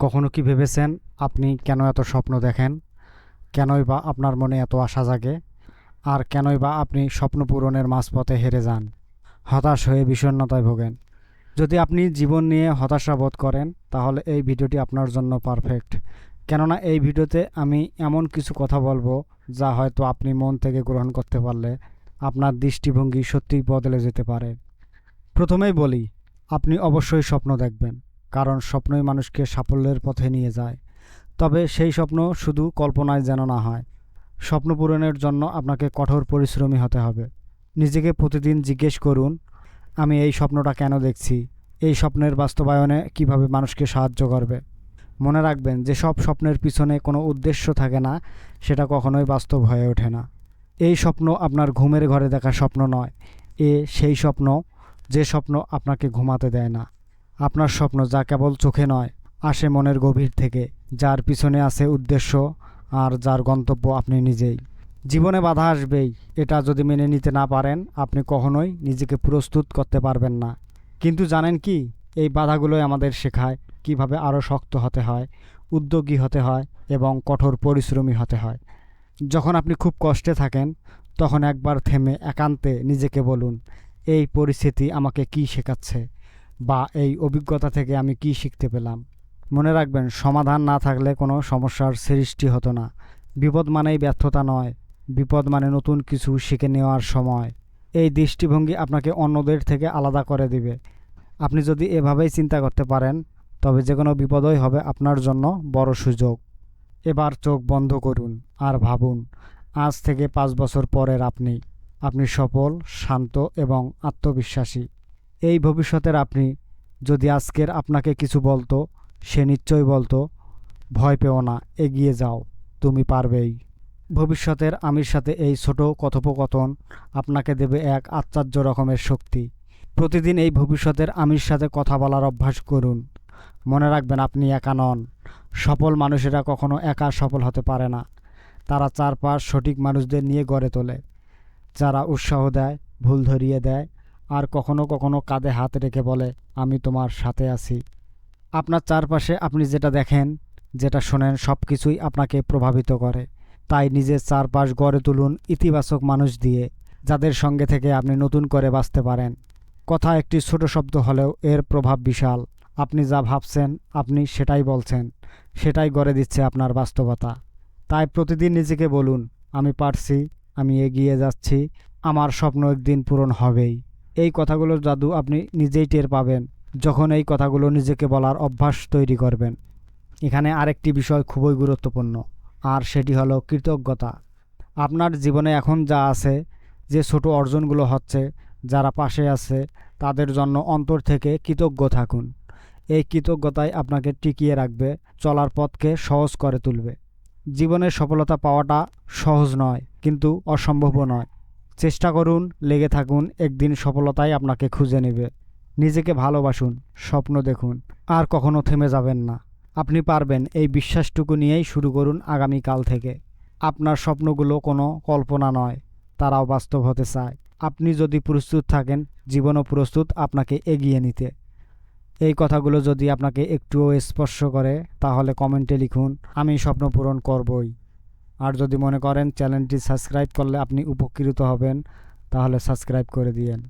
কখনো কি ভেবেছেন আপনি কেন এত স্বপ্ন দেখেন? কেনই বা আপনার মনে এত আশা জাগে? আর কেনই বা আপনি স্বপ্ন পূরণের মাঝপথে হেরে যান? হতাশ হয়ে বিষণ্ণতায় ভোগেন। যদি আপনি জীবন নিয়ে হতাশা বোধ করেন, তাহলে এই ভিডিওটি আপনার জন্য পারফেক্ট। কেননা এই ভিডিওতে আমি এমন কিছু কথা বলব যা হয়তো আপনি মন থেকে গ্রহণ করতে পারলে আপনার দৃষ্টিভঙ্গি সত্যিই বদলে যেতে পারে। প্রথমেই বলি, আপনি অবশ্যই স্বপ্ন দেখবেন। কারণ স্বপ্নই মানুষকে সাফল্যের পথে নিয়ে যায়। তবে সেই স্বপ্ন শুধু কল্পনায় যেন না হয়। স্বপ্ন পূরণের জন্য আপনাকে কঠোর পরিশ্রমী হতে হবে। নিজেকে প্রতিদিন জিজ্ঞেস করুন, আমি এই স্বপ্নটা কেন দেখছি? এই স্বপ্নের বাস্তবায়নে কীভাবে মানুষকে সাহায্য করবে? মনে রাখবেন যে সব স্বপ্নের পিছনে কোনো উদ্দেশ্য থাকে না, সেটা কখনোই বাস্তব হয়ে ওঠে না। এই স্বপ্ন আপনার ঘুমের ঘরে দেখা স্বপ্ন নয়। এ সেই স্বপ্ন, যে স্বপ্ন আপনাকে ঘুমাতে দেয় না। আপনার স্বপ্ন যা কেবল চোখে নয়, আসে মনের গভীর থেকে, যার পিছনে আছে উদ্দেশ্য আর যার গন্তব্য আপনি নিজেই। জীবনে বাধা আসবেই, এটা যদি মেনে নিতে না পারেন, আপনি কখনোই নিজেকে প্রস্তুত করতে পারবেন না। কিন্তু জানেন কি, এই বাধাগুলোই আমাদের শেখায় কীভাবে আরও শক্ত হতে হয়, উদ্যোগী হতে হয় এবং কঠোর পরিশ্রমী হতে হয়। যখন আপনি খুব কষ্টে থাকেন, তখন একবার থেমে একান্তে নিজেকে বলুন, এই পরিস্থিতি আমাকে কি শেখাচ্ছে? বা এই অভিজ্ঞতা থেকে আমি কি শিখতে পেলাম? মনে রাখবেন, সমাধান না থাকলে কোনো সমস্যার সৃষ্টি হতো না। বিপদ মানেই ব্যর্থতা নয়, বিপদ মানে নতুন কিছু শিখে নেওয়ার সময়। এই দৃষ্টিভঙ্গি আপনাকে অন্যদের থেকে আলাদা করে দিবে। আপনি যদি এভাবেই চিন্তা করতে পারেন, তবে যে কোনো বিপদই হবে আপনার জন্য বড় সুযোগ। এবার চোখ বন্ধ করুন আর ভাবুন, আজ থেকে পাঁচ বছর পরের আপনি। আপনি সফল, শান্ত এবং আত্মবিশ্বাসী। এই ভবিষ্যতের আপনি যদি আজকের আপনাকে কিছু বলতো, সে নিশ্চয়ই বলতো, ভয় পেও না, এগিয়ে যাও, তুমি পারবেই। ভবিষ্যতের আমির সাথে এই ছোট কথোপকথন আপনাকে দেবে এক আশ্চর্য রকমের শক্তি। প্রতিদিন এই ভবিষ্যতের আমির সাথে কথা বলার অভ্যাস করুন। মনে রাখবেন আপনি একা নন। সফল মানুষেরা কখনো একা সফল হতে পারে না। তারা চারপাশ সঠিক মানুষদের নিয়ে গড়ে তোলে। যারা উৎসাহ দেয়, ভুল ধরিয়ে দেয় আর কখনো কখনো কাঁধে হাত রেখে বলে, আমি তোমার সাথে আছি। আপনার চারপাশে আপনি যেটা দেখেন, যেটা শোনেন সব কিছুই আপনাকে প্রভাবিত করে। তাই নিজের চারপাশ গড়ে তুলুন ইতিবাচক মানুষ দিয়ে, যাদের সঙ্গে থেকে আপনি নতুন করে বাঁচতে পারেন। কথা একটি ছোট শব্দ হলেও এর প্রভাব বিশাল। আপনি যা ভাবছেন, আপনি সেটাই বলছেন। সেটাই গড়ে দিচ্ছে আপনার বাস্তবতা। তাই প্রতিদিন নিজেকে বলুন, আমি পারছি, আমি এগিয়ে যাচ্ছি, আমার স্বপ্ন একদিন পূরণ হবেই। এই কথাগুলোর জাদু আপনি নিজেই টের পাবেন যখন এই কথাগুলো নিজেকে বলার অভ্যাস তৈরি করবেন। এখানে আরেকটি বিষয় খুবই গুরুত্বপূর্ণ, আর সেটি হলো কৃতজ্ঞতা। আপনার জীবনে এখন যা আছে, যে ছোট অর্জনগুলো হচ্ছে, যারা পাশে আছে, তাদের জন্য অন্তর থেকে কৃতজ্ঞ থাকুন। এই কৃতজ্ঞতাই আপনাকে টিকিয়ে রাখবে, চলার পথকে সহজ করে তুলবে। জীবনের সফলতা পাওয়াটা সহজ নয়, কিন্তু অসম্ভবও নয়। চেষ্টা করুন, লেগে থাকুন, একদিন সফলতাই আপনাকে খুঁজে নেবে। নিজেকে ভালোবাসুন, স্বপ্ন দেখুন, আর কখনো থেমে যাবেন না। আপনি পারবেন এই বিশ্বাসটুকু নিয়েই শুরু করুন আগামীকাল থেকে। আপনার স্বপ্নগুলো কোনো কল্পনা নয়, তারাও বাস্তব হতে চায়। আপনি যদি প্রস্তুত থাকেন, জীবনও প্রস্তুত আপনাকে এগিয়ে নিতে। এই কথাগুলো যদি আপনাকে একটুও স্পর্শ করে, তাহলে কমেন্টে লিখুন, আমি স্বপ্ন পূরণ করবই। আর যদি মনে করেন চ্যানেলটি সাবস্ক্রাইব করলে আপনি উপকৃত হবেন তাহলে সাবস্ক্রাইব করে দিয়েন।